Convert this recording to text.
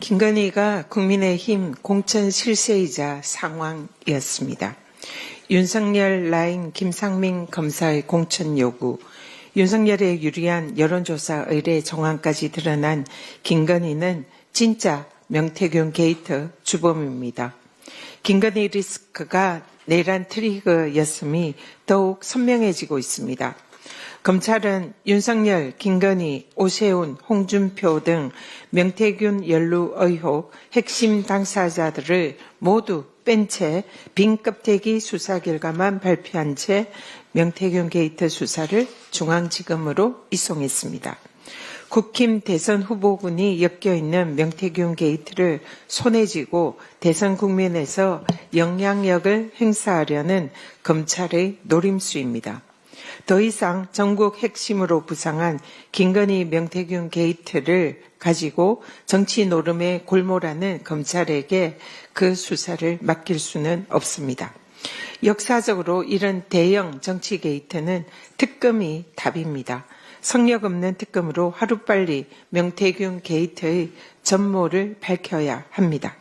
김건희가 국민의힘 공천 실세이자 상황이었습니다. 윤석열 라인 김상민 검사의 공천 요구, 윤석열에 유리한 여론조사 의뢰 정황까지 드러난 김건희는 진짜 명태균 게이트 주범입니다. 김건희 리스크가 내란 트리거였음이 더욱 선명해지고 있습니다. 검찰은 윤석열, 김건희, 오세훈, 홍준표 등 명태균 연루 의혹 핵심 당사자들을 모두 뺀 채 빈 껍데기 수사 결과만 발표한 채 명태균 게이트 수사를 중앙지검으로 이송했습니다. 국힘 대선 후보군이 엮여 있는 명태균 게이트를 손에 쥐고 대선 국면에서 영향력을 행사하려는 검찰의 노림수입니다. 더 이상 전국 핵심으로 부상한 김건희 명태균 게이트를 가지고 정치 노름에 골몰하는 검찰에게 그 수사를 맡길 수는 없습니다. 역사적으로 이런 대형 정치 게이트는 특검이 답입니다. 성력 없는 특검으로 하루빨리 명태균 게이트의 전모를 밝혀야 합니다.